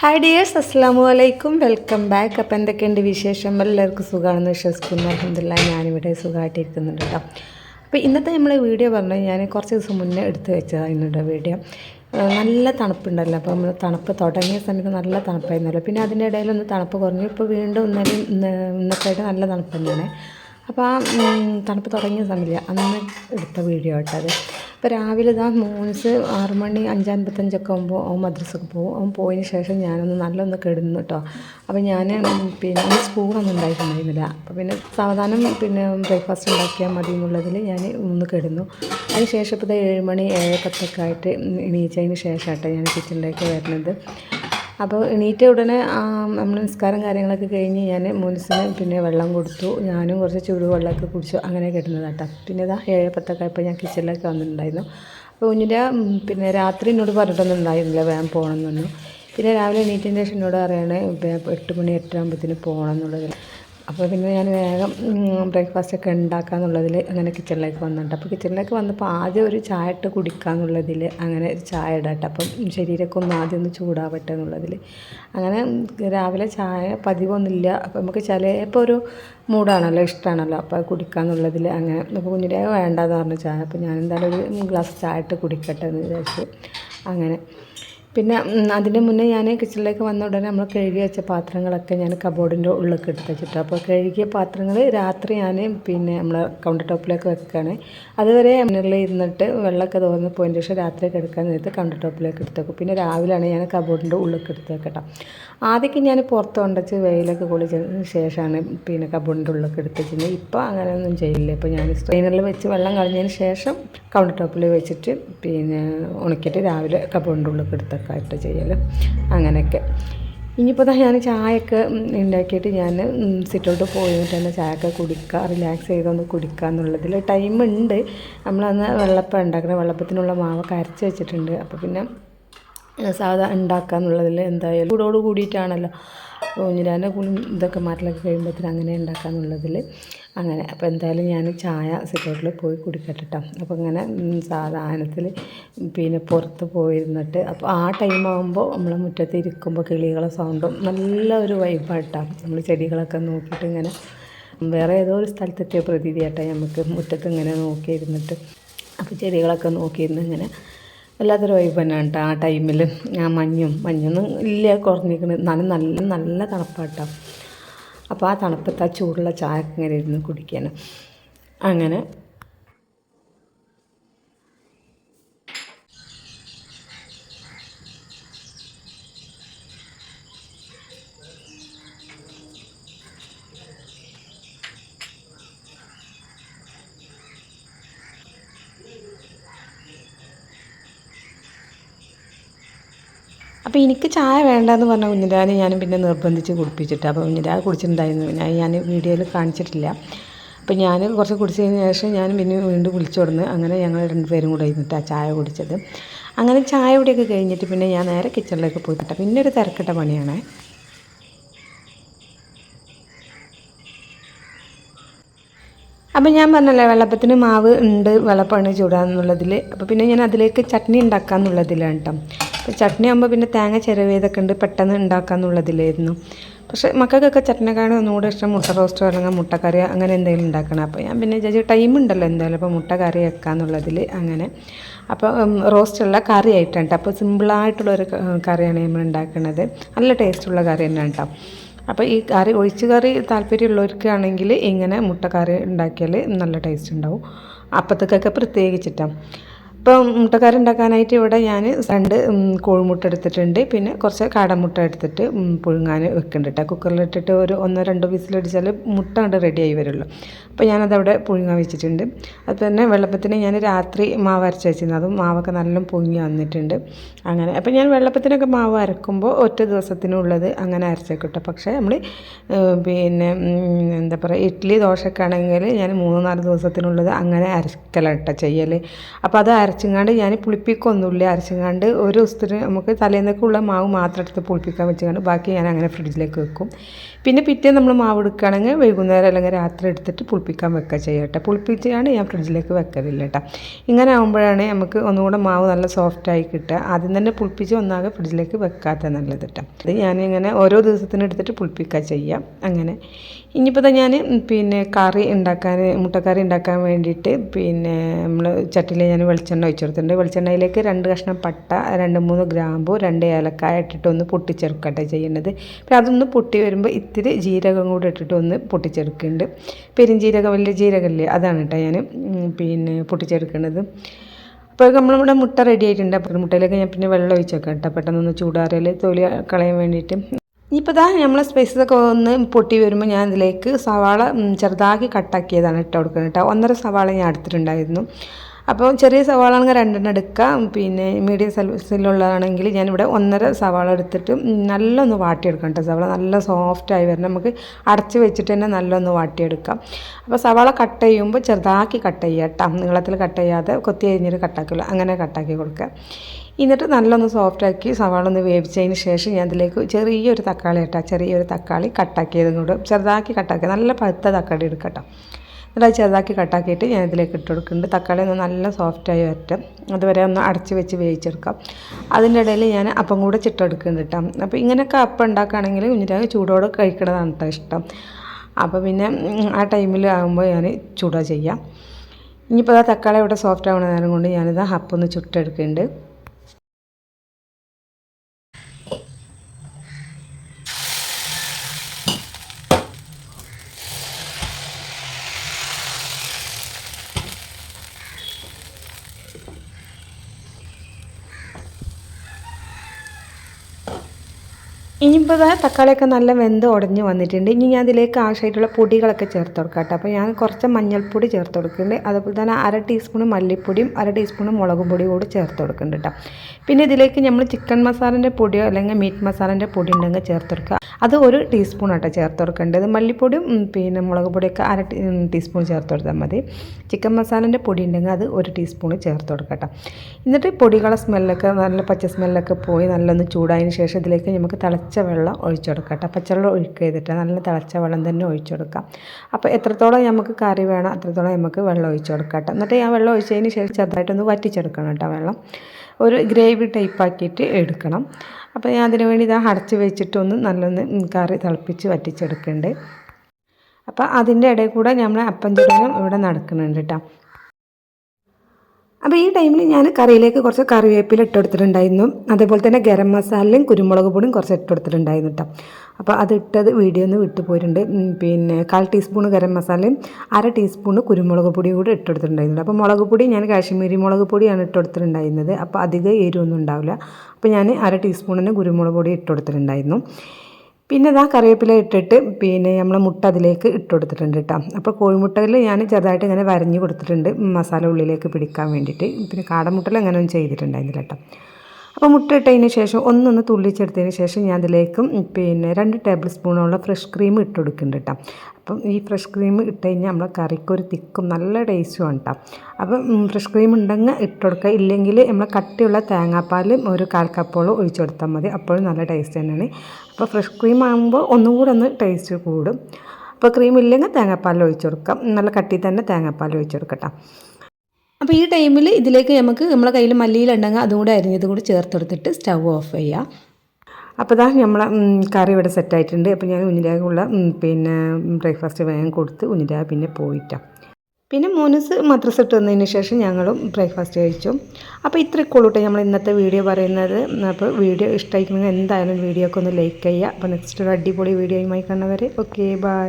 Hi dears അസ്സാമു അലൈക്കും welcome back അപ്പം എന്തൊക്കെയുണ്ട് വിശേഷം? എല്ലാവർക്കും സുഖമാണെന്ന് വിശ്വസിക്കുന്നു. അലഹമില്ല ഞാനിവിടെ സുഖമായിട്ടിരിക്കുന്നുണ്ട് കേട്ടോ. അപ്പോൾ ഇന്നത്തെ നമ്മളെ വീഡിയോ പറഞ്ഞാൽ ഞാൻ കുറച്ച് ദിവസം മുന്നേ എടുത്ത് വെച്ചതാണ് ഇന്നത്തെ വീഡിയോ. നല്ല തണുപ്പുണ്ടല്ലോ. അപ്പോൾ നമ്മൾ തണുപ്പ് തുടങ്ങിയ സമയത്ത് നല്ല തണുപ്പായിരുന്നല്ലോ. പിന്നെ അതിന്റെ ഇടയിലൊന്ന് തണുപ്പ് കുറഞ്ഞു. ഇപ്പോൾ വീണ്ടും ഇന്നലെ ഇന്ന് ഇന്നത്തെ നല്ല തണുപ്പ് തന്നെയാണ്. അപ്പോൾ ആ തണുപ്പ് തുടങ്ങിയ സമയമില്ല അന്ന് എടുത്ത വീഡിയോ കേട്ടോ അത് അപ്പോൾ രാവിലെ ഇതാ മൂന്നിസ് ആറ് മണി അഞ്ചമ്പത്തഞ്ചൊക്കെ ആകുമ്പോൾ അവൻ മദ്രസക്ക് പോകും. അവൻ പോയതിന് ശേഷം ഞാനൊന്ന് നല്ലൊന്ന് കിടന്നു കേട്ടോ അപ്പോൾ ഞാൻ പിന്നെ സ്കൂളൊന്നും ഉണ്ടായിട്ടുണ്ടായിരുന്നില്ല. അപ്പോൾ പിന്നെ സാവധാനം പിന്നെ ബ്രേക്ക്ഫാസ്റ്റ് ഉണ്ടാക്കിയാൽ മതി എന്നുള്ളതിൽ ഞാൻ ഒന്ന് കിടന്നു. അതിന് ശേഷം ഇപ്പോൾ ഏഴ് മണി ഏഴ് പത്തൊക്കെ ആയിട്ട് എണീച്ചതിന് ശേഷമായിട്ടാണ് ഞാൻ കിച്ചണിലേക്ക് വരുന്നത്. അപ്പോൾ എണീറ്റ ഉടനെ നമ്മൾ നിസ്കാരം കാര്യങ്ങളൊക്കെ കഴിഞ്ഞ് ഞാൻ മുനിസിന് പിന്നെ വെള്ളം കൊടുത്തു. ഞാനും കുറച്ച് ചൂടുവെള്ളമൊക്കെ കുടിച്ചു. അങ്ങനെ കിട്ടുന്നത് കേട്ടോ പിന്നെ ഇതാ ഏഴ് പത്തൊക്കെ ആയപ്പോൾ ഞാൻ കിച്ചണിലൊക്കെ വന്നിട്ടുണ്ടായിരുന്നു. അപ്പോൾ കുഞ്ഞിന്റെ പിന്നെ രാത്രി എന്നോട് പറഞ്ഞിട്ടൊന്നും ഉണ്ടായിരുന്നില്ല വേഗം പോകണമെന്നൊന്നും പിന്നെ രാവിലെ എണീറ്റിന്റെ ശേഷം എന്നോട് പറയണേ വേ- എട്ട് മണി എട്ടാകുമ്പോഴത്തേന് പോകണം എന്നുള്ളത്. അപ്പോൾ പിന്നെ ഞാൻ വേഗം ബ്രേക്ക്ഫാസ്റ്റ് ഒക്കെ ഉണ്ടാക്കാന്നുള്ളതിൽ അങ്ങനെ കിച്ചണിലേക്ക് വന്നിട്ടുണ്ട്. അപ്പോൾ കിച്ചണിലേക്ക് വന്നപ്പോൾ ആദ്യം ഒരു ചായ ഇട്ട് കുടിക്കാന്നുള്ളതിൽ അങ്ങനെ ഒരു ചായ ഇടട്ടെ. അപ്പം ശരീരമൊക്കെ ഒന്ന് ആദ്യം ഒന്ന് ചൂടാവട്ടെ എന്നുള്ളതിൽ അങ്ങനെ രാവിലെ ചായ പതിവൊന്നുമില്ല. അപ്പോൾ നമുക്ക് ചിലപ്പോൾ ഒരു മൂടാണല്ലോ ഇഷ്ടമാണല്ലോ. അപ്പോൾ കുടിക്കാന്നുള്ളതിൽ അങ്ങനെ അപ്പോൾ കുഞ്ഞിന്റെ വേണ്ടാന്ന് പറഞ്ഞു ചായ. അപ്പോൾ ഞാൻ എന്തായാലും ഒരു ഗ്ലാസ് ചായ ഇട്ട് കുടിക്കട്ടെ എന്ന് വിചാരിച്ചു അങ്ങനെ. പിന്നെ അതിന് മുന്നേ ഞാൻ കിച്ചണിലേക്ക് വന്ന ഉടനെ നമ്മൾ കഴുകി വെച്ച പാത്രങ്ങളൊക്കെ ഞാൻ കബോർഡിന്റെ ഉള്ളിലേക്ക് എടുത്ത് വെച്ചിട്ടു. അപ്പോൾ കഴുകിയ പാത്രങ്ങൾ രാത്രി ഞാൻ പിന്നെ നമ്മൾ കൗണ്ടർ ടോപ്പിലേക്ക് വെക്കുകയാണ് അതുവരെ മുന്നിൽ ഇരുന്നിട്ട് വെള്ളമൊക്കെ തോന്നുന്ന പോയിന്റ് ശേഷം രാത്രി കിടക്കാൻ നേരത്ത് കൗണ്ടർ ടോപ്പിലേക്ക് എടുത്ത് വെക്കും. പിന്നെ രാവിലെയാണ് ഞാൻ കബോർഡിന്റെ ഉള്ളിലേക്ക് എടുത്ത് വെക്കട്ടോ. ആദ്യമൊക്കെ ഞാൻ പുറത്ത് കൊണ്ടുവച്ച് വെയിലൊക്കെ കുളിച്ചതിന് ശേഷമാണ് പിന്നെ കബോർഡിന്റെ ഉള്ളിലേക്ക് എടുത്ത് വെച്ചിരുന്നത് ഇപ്പോൾ അങ്ങനെയൊന്നും ചെയ്യില്ല. ഇപ്പോൾ ഞാൻ സ്ട്രെയിനറിൽ വെച്ച് വെള്ളം കളഞ്ഞതിന് ശേഷം കൗണ്ടർ ടോപ്പിൽ വെച്ചിട്ട് പിന്നെ ഉണക്കിയിട്ട് രാവിലെ കബോർഡിന്റെ ഉള്ളിലേക്ക് ആയിട്ട് ചെയ്യൽ അങ്ങനെയൊക്കെ. ഇനിയിപ്പോൾ ഞാൻ ചായയൊക്കെ ഉണ്ടാക്കിയിട്ട് ഞാൻ സിറ്റൗട്ട് പോയിട്ട് തന്നെ ചായയൊക്കെ കുടിക്കുക റിലാക്സ് ചെയ്തൊന്ന് കുടിക്കുക എന്നുള്ളതിൽ ടൈമുണ്ട് നമ്മളന്ന് വെള്ളപ്പം ഉണ്ടാക്കുന്നത് വെള്ളപ്പത്തിനുള്ള മാവൊക്കെ അരച്ച് വെച്ചിട്ടുണ്ട്. അപ്പോൾ പിന്നെ സാധാ ഉണ്ടാക്കുക എന്നുള്ളതിൽ എന്തായാലും ചൂടോട് കൂടിയിട്ടാണല്ലോ. അപ്പോൾ കുഞ്ഞിരാന്റെ കുളി ഇതൊക്കെ മാറ്റലൊക്കെ കഴിയുമ്പോഴത്തേന് അങ്ങനെ ഉണ്ടാക്കുക എന്നുള്ളതിൽ അങ്ങനെ. അപ്പോൾ എന്തായാലും ഞാൻ ചായ സിറ്റൗട്ടിൽ പോയി കുടിക്കട്ടെ ട്ടോ. അപ്പോൾ ഇങ്ങനെ സാധാരണത്തിൽ പിന്നെ പുറത്ത് പോയിരുന്നിട്ട് അപ്പോൾ ആ ടൈം ആകുമ്പോൾ നമ്മൾ മുറ്റത്ത് ഇരിക്കുമ്പോൾ കിളികളെ സൗണ്ടും നല്ല ഒരു വൈബായിട്ടാണ് നമ്മൾ ചെടികളൊക്കെ നോക്കിയിട്ട് ഇങ്ങനെ വേറെ ഏതോ ഒരു സ്ഥലത്തെത്തിയ പ്രതീതിയായിട്ടാണ് നമുക്ക് മുറ്റത്ത് ഇങ്ങനെ നോക്കിയിരുന്നിട്ട്. അപ്പോൾ ചെടികളൊക്കെ നോക്കിയിരുന്ന് ഇങ്ങനെ വല്ലാത്തൊരു വൈബ് തന്നെയാണ് കേട്ടോ ആ ടൈമിൽ ആ മഞ്ഞും മഞ്ഞൊന്നും ഇല്ല കുറഞ്ഞിരിക്കുന്നത് എന്നാലും നല്ല നല്ല തണുപ്പാട്ടോ. അപ്പോൾ ആ തണുപ്പത്ത് ആ ചൂടുള്ള ചായ ഇങ്ങനെ ഇരുന്ന് കുടിക്കാൻ അങ്ങനെ അപ്പോൾ എനിക്ക് ചായ വേണ്ടെന്ന് പറഞ്ഞ കുഞ്ഞിരാനെ ഞാൻ പിന്നെ നിർബന്ധിച്ച് കുടിപ്പിച്ചിട്ട് അപ്പോൾ കുഞ്ഞിരാ കുടിച്ചിട്ടുണ്ടായിരുന്നു. ഞാൻ ഞാൻ വീഡിയോയിൽ കാണിച്ചിട്ടില്ല. അപ്പോൾ ഞാൻ കുറച്ച് കുടിച്ചതിന് ശേഷം ഞാൻ പിന്നെ വീണ്ടും വിളിച്ചു കൊടുന്ന് അങ്ങനെ ഞങ്ങൾ രണ്ടുപേരും കൂടെ ഇരുന്നിട്ട് ആ ചായ കുടിച്ചത്. അങ്ങനെ ചായ കുടിയൊക്കെ കഴിഞ്ഞിട്ട് പിന്നെ ഞാൻ നേരെ കിച്ചണിലേക്ക് പോയിട്ടാണ് പിന്നെ ഒരു തിരക്കിട്ട പണിയാണ്. അപ്പോൾ ഞാൻ പറഞ്ഞല്ലേ വെള്ളപ്പത്തിന് മാവ് ഉണ്ട് വെള്ളപ്പാണ് ചൂടാന്നുള്ളതിൽ അപ്പോൾ പിന്നെ ഞാൻ അതിലേക്ക് ചട്നി ഉണ്ടാക്കാന്നുള്ളതിലാണ് കേട്ടോ. അപ്പോൾ ചട്നി ആകുമ്പോൾ പിന്നെ തേങ്ങ ചിരവിയതൊക്കെ ഉണ്ട് പെട്ടെന്ന് ഉണ്ടാക്കാമെന്നുള്ളതിലായിരുന്നു പക്ഷേ മക്കൾക്കൊക്കെ ചട്നിക്കാണ് ഒന്നുകൂടെ ഇഷ്ടം. മുട്ട റോസ്റ്റോ അല്ലെങ്കിൽ മുട്ടക്കറി അങ്ങനെ എന്തെങ്കിലും ഉണ്ടാക്കണം. അപ്പോൾ ഞാൻ പിന്നെ വിചാരിച്ചു ടൈം ഉണ്ടല്ലോ എന്തായാലും. അപ്പോൾ മുട്ട കറി വെക്കാമെന്നുള്ളതിൽ അങ്ങനെ. അപ്പോൾ റോസ്റ്റുള്ള കറി ആയിട്ടാണ് കേട്ടോ. അപ്പോൾ സിമ്പിളായിട്ടുള്ളൊരു കറിയാണ് നമ്മൾ ഉണ്ടാക്കുന്നത് നല്ല ടേസ്റ്റുള്ള കറി തന്നെയാണ് കേട്ടോ. അപ്പോൾ ഈ കറി ഒഴിച്ച് കറി താല്പര്യമുള്ളവർക്കാണെങ്കിൽ ഇങ്ങനെ മുട്ടക്കറി ഉണ്ടാക്കിയാൽ നല്ല ടേസ്റ്റ് ഉണ്ടാവും. അപ്പത്തേക്കൊക്കെ പ്രത്യേകിച്ചിട്ടാണ്. ഇപ്പം മുട്ടക്കറി ഉണ്ടാക്കാനായിട്ട് ഇവിടെ ഞാൻ രണ്ട് കോഴിമുട്ട എടുത്തിട്ടുണ്ട്. പിന്നെ കുറച്ച് കാടമുട്ട എടുത്തിട്ട് പുഴുങ്ങാൻ വെക്കുന്നുണ്ട് കേട്ടോ കുക്കറിലിട്ടിട്ട് ഒരു ഒന്നോ രണ്ടോ വിസിലടിച്ചാൽ മുട്ട കണ്ട് റെഡിയായി വരുള്ളൂ. അപ്പോൾ ഞാനതവിടെ പുഴുങ്ങാൻ വെച്ചിട്ടുണ്ട്. അത് തന്നെ വെള്ളപ്പത്തിന് ഞാൻ രാത്രി മാവ് അരച്ച് വെച്ചിരുന്നു. അതും മാവൊക്കെ നല്ല പൊങ്ങി വന്നിട്ടുണ്ട്. അങ്ങനെ. അപ്പോൾ ഞാൻ വെള്ളപ്പത്തിനൊക്കെ മാവ് അരക്കുമ്പോൾ ഒറ്റ ദിവസത്തിനുള്ളത് അങ്ങനെ അരച്ചേക്കിട്ടോ പക്ഷേ നമ്മൾ പിന്നെ എന്താ പറയുക ഇഡ്ഡലി ദോശയൊക്കെ ആണെങ്കിൽ ഞാൻ മൂന്ന് നാല് ദിവസത്തിനുള്ളത് അങ്ങനെ അരക്കലട്ട ചെയ്യൽ അപ്പോൾ അത് അരച്ചിങ്ങാണ്ട് ഞാൻ പുളിപ്പിക്കൊന്നുമില്ല. അരച്ചിങ്ങാണ്ട് ഒരു ദിവസത്തിന് നമുക്ക് തലേന്നൊക്കെയുള്ള മാവ് മാത്രം എടുത്ത് പുളിപ്പിക്കാൻ വെച്ചുകൊണ്ട് ബാക്കി ഞാൻ അങ്ങനെ ഫ്രിഡ്ജിലേക്ക് വെക്കും. പിന്നെ പിറ്റേ നമ്മൾ മാവ് എടുക്കുകയാണെങ്കിൽ വൈകുന്നേരം അല്ലെങ്കിൽ രാത്രി എടുത്തിട്ട് പുളിപ്പിക്കും. പുളിപ്പിക്കാൻ വെക്കുക ചെയ്യട്ടെ. പുളിപ്പിച്ചാണ് ഞാൻ ഫ്രിഡ്ജിലേക്ക് വെക്കലില്ല കേട്ടോ ഇങ്ങനെ ആകുമ്പോഴാണ് നമുക്ക് ഒന്നുകൂടെ മാവ് നല്ല സോഫ്റ്റായി കിട്ടുക. ആദ്യം തന്നെ പുളിപ്പിച്ച് ഒന്നാകെ ഫ്രിഡ്ജിലേക്ക് വെക്കാത്ത നല്ലത് കേട്ടോ അത് ഞാനിങ്ങനെ ഓരോ ദിവസത്തിന് എടുത്തിട്ട് പുളിപ്പിക്കുക ചെയ്യാം. അങ്ങനെ. ഇനിയിപ്പോൾ ഞാൻ പിന്നെ കറി ഉണ്ടാക്കാൻ മുട്ടക്കറി ഉണ്ടാക്കാൻ വേണ്ടിയിട്ട് പിന്നെ നമ്മൾ ചട്ടിയിൽ ഞാൻ വെളിച്ചെണ്ണ ഒഴിച്ചു കൊടുത്തിട്ടുണ്ട് വെളിച്ചെണ്ണയിലേക്ക് രണ്ട് കഷ്ണം പട്ട രണ്ട് മൂന്ന് ഗ്രാമ്പു രണ്ട് ഏലക്കായ ഇട്ടിട്ട് ഒന്ന് പൊട്ടിച്ചെടുക്കട്ടെ ചെയ്യുന്നത് പിന്നെ അതൊന്ന് പൊട്ടി വരുമ്പോൾ ഇത്തിരി ജീരകം കൂടി ഇട്ടിട്ട് ഒന്ന് പൊട്ടിച്ചെടുക്കുന്നുണ്ട്. പെരിഞ്ജീരകം വലിയ ജീരകമില്ലേ? അതാണ് കേട്ടോ ഞാൻ പിന്നെ പൊട്ടിച്ചെടുക്കുന്നത് അപ്പോൾ നമ്മളിവിടെ മുട്ട റെഡി ആയിട്ടുണ്ട്. അപ്പോൾ മുട്ടയിലേക്ക് ഞാൻ പിന്നെ വെള്ളം ഒഴിച്ചേക്കാം കേട്ടോ പെട്ടെന്നൊന്ന് ചൂടാറിയാൽ തൊലി കളയാൻ വേണ്ടിയിട്ട്. ഇനിയിപ്പോൾ ഇതാ നമ്മളെ സ്പൈസസൊക്കെ ഒന്ന് പൊട്ടി വരുമ്പോൾ ഞാൻ ഇതിലേക്ക് സവാള ചെറുതാക്കി കട്ടാക്കിയതാണ് ഇട്ട് കൊടുക്കുന്നത് കേട്ടോ ഒന്നര സവാള ഞാൻ എടുത്തിട്ടുണ്ടായിരുന്നു. അപ്പോൾ ചെറിയ സവാള ആണെങ്കിൽ രണ്ടെണ്ണം എടുക്കാം. പിന്നെ മീഡിയം സൈസിലുള്ളതാണെങ്കിൽ ഞാനിവിടെ ഒന്നര സവാള എടുത്തിട്ട് നല്ലൊന്ന് വാട്ടിയെടുക്കാം കേട്ടോ. സവാള നല്ല സോഫ്റ്റായി വരണം. നമുക്ക് അടച്ച് വെച്ചിട്ട് തന്നെ നല്ലൊന്ന് വാട്ടിയെടുക്കാം. അപ്പോൾ സവാള കട്ട് ചെയ്യുമ്പോൾ ചെറുതാക്കി കട്ട് ചെയ്യുക കേട്ടോ. നീളത്തിൽ കട്ട് ചെയ്യാതെ കൊത്തി കഴിഞ്ഞിട്ട് കട്ടാക്കില്ല അങ്ങനെ കട്ടാക്കി കൊടുക്കുക. എന്നിട്ട് നല്ലൊന്ന് സോഫ്റ്റാക്കി സവാള ഒന്ന് വേവിച്ചതിന് ശേഷം ഞാൻ അതിലേക്ക് ചെറിയൊരു തക്കാളി ഇട്ടാൽ ചെറിയൊരു തക്കാളി കട്ടാക്കിയതും കൂടെ ചെറുതാക്കി കട്ടാക്കി നല്ല പഴുത്ത തക്കാളി എടുക്കട്ടോ എന്നിട്ട് അത് ചെറുതാക്കി കട്ടാക്കിയിട്ട് ഞാൻ ഇതിലേക്ക് ഇട്ട് കൊടുക്കുന്നുണ്ട് തക്കാളി ഒന്ന് നല്ല സോഫ്റ്റായി വരട്ടും. അതുവരെ ഒന്ന് അടച്ച് വെച്ച് വേവിച്ചെടുക്കാം. അതിന്റെ ഇടയിൽ ഞാൻ അപ്പം കൂടെ ചിട്ടെടുക്കുന്നുണ്ട് കേട്ടോ. അപ്പോൾ ഇങ്ങനെയൊക്കെ അപ്പം ഉണ്ടാക്കുകയാണെങ്കിൽ കുഞ്ഞിരാഗ് ചൂടോടെ കഴിക്കണതാണ് കേട്ടോ ഇഷ്ടം. അപ്പോൾ പിന്നെ ആ ടൈമിൽ ആകുമ്പോൾ ഞാൻ ചൂടാ ചെയ്യാം. ഇനിയിപ്പോൾ ആ തക്കാളി ഇവിടെ സോഫ്റ്റ് ആവുന്ന നേരം കൊണ്ട് ഞാനിത് അപ്പൊന്ന് ചുട്ടെടുക്കുന്നുണ്ട്. ഇനിയിപ്പോൾ ഇതാ തക്കാളിയൊക്കെ നല്ല വെന്ത് ഉടഞ്ഞ് വന്നിട്ടുണ്ട്. ഇനി ഞാൻ അതിലേക്ക് ആവശ്യമായിട്ടുള്ള പൊടികളൊക്കെ ചേർത്ത് കൊടുക്കാം കേട്ടോ. അപ്പോൾ ഞാൻ കുറച്ച് മഞ്ഞൾപ്പൊടി ചേർത്ത് കൊടുക്കുന്നുണ്ട്. അതുപോലെ തന്നെ അര ടീസ്പൂൺ മല്ലിപ്പൊടിയും അര ടീസ്പൂൺ മുളക് പൊടിയും കൂടി ചേർത്ത് കൊടുക്കുന്നുണ്ട് കേട്ടോ. പിന്നെ ഇതിലേക്ക് നമ്മൾ ചിക്കൻ മസാലന്റെ പൊടിയോ അല്ലെങ്കിൽ മീറ്റ് മസാലന്റെ പൊടി ഉണ്ടെങ്കിൽ ചേർത്ത് കൊടുക്കുക. അത് ഒരു ടീസ്പൂൺ ആട്ടോ ചേർത്ത് കൊടുക്കേണ്ടത് മല്ലിപ്പൊടിയും പിന്നെ മുളക് പൊടിയൊക്കെ അര ടീസ്പൂൺ ചേർത്ത് കൊടുത്താൽ മതി. ചിക്കൻ മസാലന്റെ പൊടി ഉണ്ടെങ്കിൽ അത് ഒരു ടീസ്പൂൺ ചേർത്ത് കൊടുക്കട്ടോ എന്നിട്ട് പൊടികളുടെ സ്മെല്ലൊക്കെ നല്ല പച്ച സ്മെല്ലൊക്കെ പോയി നല്ലൊന്ന് ചൂടായതിന് ശേഷം ഇതിലേക്ക് നമുക്ക് തിളച്ച തിളച്ച വെള്ളം ഒഴിച്ചു കൊടുക്കാം കേട്ടോ പച്ചവെള്ളം ഒഴിക്കുക ചെയ്തിട്ട് നല്ല തിളച്ച വെള്ളം തന്നെ ഒഴിച്ചെടുക്കാം. അപ്പോൾ എത്രത്തോളം നമുക്ക് കറി വേണം അത്രത്തോളം നമുക്ക് വെള്ളം ഒഴിച്ചു കൊടുക്കാം കേട്ടോ എന്നിട്ട് ഞാൻ വെള്ളം ഒഴിച്ചതിന് ശേഷം ചെറുതായിട്ടൊന്ന് വറ്റിച്ചെടുക്കണം കേട്ടോ വെള്ളം. ഒരു ഗ്രേവി ടൈപ്പാക്കിയിട്ട് എടുക്കണം. അപ്പോൾ ഞാൻ അതിന് വേണ്ടി ഇതാ അടച്ച് വെച്ചിട്ടൊന്ന് നല്ലൊന്ന് കറി തിളപ്പിച്ച് വറ്റിച്ചെടുക്കുന്നുണ്ട്. അപ്പോൾ അതിന്റെ ഇടയിൽ കൂടെ നമ്മൾ അപ്പം ചുടലും ഇവിടെ നടക്കുന്നുണ്ട് കേട്ടോ. അപ്പോൾ ഈ ടൈമിൽ ഞാൻ കറിയിലേക്ക് കുറച്ച് കറിവേപ്പില ഇട്ട് കൊടുത്തിട്ടുണ്ടായിരുന്നു. അതേപോലെ തന്നെ ഗരം മസാലയും കുരുമുളക് പൊടിയും കുറച്ച് ഇട്ട് കൊടുത്തിട്ടുണ്ടായിരുന്നു കേട്ടോ അപ്പോൾ അത് ഇട്ടത് വീഡിയോ ഒന്ന് വിട്ടു പോയിട്ടുണ്ട്. പിന്നെ കാൽ ടീസ്പൂൺ ഗരം മസാലയും അര ടീസ്പൂൺ കുരുമുളക് പൊടിയും കൂടി ഇട്ട് കൊടുത്തിട്ടുണ്ടായിരുന്നു അപ്പോൾ മുളക് പൊടി ഞാൻ കാശ്മീരി മുളക് പൊടിയാണ് ഇട്ട് കൊടുത്തിട്ടുണ്ടായിരുന്നത്. അപ്പോൾ അധികം എരിവൊന്നും ഉണ്ടാവില്ല. അപ്പോൾ ഞാൻ അര ടീസ്പൂണിന് കുരുമുളക് പൊടി ഇട്ട് കൊടുത്തിട്ടുണ്ടായിരുന്നു. പിന്നെ ഇതാ കറിവേപ്പില ഇട്ടിട്ട് പിന്നെ നമ്മൾ മുട്ട അതിലേക്ക് ഇട്ട് കൊടുത്തിട്ടുണ്ട് കേട്ടോ. അപ്പോൾ കോഴിമുട്ടയിൽ ഞാൻ ചെറുതായിട്ട് ഇങ്ങനെ വരഞ്ഞ് കൊടുത്തിട്ടുണ്ട്. മസാല ഉള്ളിലേക്ക് പിടിക്കാൻ വേണ്ടിയിട്ട്. പിന്നെ കാടമുട്ടൽ അങ്ങനെ ഒന്നും ചെയ്തിട്ടുണ്ടായിരുന്നില്ല കേട്ടോ. അപ്പോൾ മുട്ട ഇട്ടതിന് ശേഷം ഒന്നൊന്ന് തുള്ളിച്ചെടുത്തതിന് ശേഷം ഞാൻ അതിലേക്ക് പിന്നെ രണ്ട് ടേബിൾ സ്പൂണോളം ഫ്രഷ് ക്രീം ഇട്ട് കൊടുക്കുന്നുണ്ട് കേട്ടോ അപ്പം ഈ ഫ്രഷ് ക്രീം ഇട്ട് കഴിഞ്ഞാൽ നമ്മളെ കറിക്കൊരു തിക്കും നല്ല ടേസ്റ്റും ആണ് കേട്ടോ അപ്പം ഫ്രഷ് ക്രീം ഉണ്ടെങ്കിൽ ഇട്ട് കൊടുക്കുക ഇല്ലെങ്കിൽ നമ്മൾ കട്ടിയുള്ള തേങ്ങാപ്പാലും ഒരു കാൽ കപ്പോളം ഒഴിച്ചു കൊടുത്താൽ മതി. അപ്പോഴും നല്ല ടേസ്റ്റ് തന്നെയാണ്. അപ്പോൾ ഫ്രഷ് ക്രീം ആകുമ്പോൾ ഒന്നും കൂടെ ഒന്ന് ടേസ്റ്റ് കൂടും. അപ്പോൾ ക്രീം ഇല്ലെങ്കിൽ തേങ്ങാപ്പാൽ ഒഴിച്ചു കൊടുക്കാം. നല്ല കട്ടി തന്നെ തേങ്ങാപ്പാൽ ഒഴിച്ചു കൊടുക്കട്ടോ. അപ്പോൾ ഈ ടൈമിൽ ഇതിലേക്ക് നമുക്ക് നമ്മളെ കയ്യിൽ മല്ലിയിലുണ്ടെങ്കിൽ അതും കൂടെ അരിഞ്ഞതും കൂടി ചേർത്തെടുത്തിട്ട് സ്റ്റവ് ഓഫ് ചെയ്യാം. അപ്പോൾ ഇതാ നമ്മളെ കറി ഇവിടെ സെറ്റായിട്ടുണ്ട് അപ്പോൾ ഞാൻ ഉന്നിരാകുള്ള പിന്നെ ബ്രേക്ക്ഫാസ്റ്റ് വേഗം കൊടുത്ത് ഉന്നിരാ പിന്നെ പോയിട്ടാണ് പിന്നെ മോനസ് മദ്രസ ഇട്ട് വന്നതിന് ശേഷം ഞങ്ങളും ബ്രേക്ക്ഫാസ്റ്റ് കഴിച്ചു. അപ്പോൾ ഇത്രയൊക്കെ ഉള്ളൂട്ടെ നമ്മൾ ഇന്നത്തെ വീഡിയോ പറയുന്നത്. അപ്പോൾ വീഡിയോ ഇഷ്ടമായിക്കണമെങ്കിൽ എന്തായാലും വീഡിയോ ഒക്കെ ഒന്ന് ലൈക്ക് ചെയ്യുക. അപ്പോൾ നെക്സ്റ്റ് ഒരു അടിപൊളി വീഡിയോയുമായി കാണുന്നവരെ ഓക്കെ ബൈ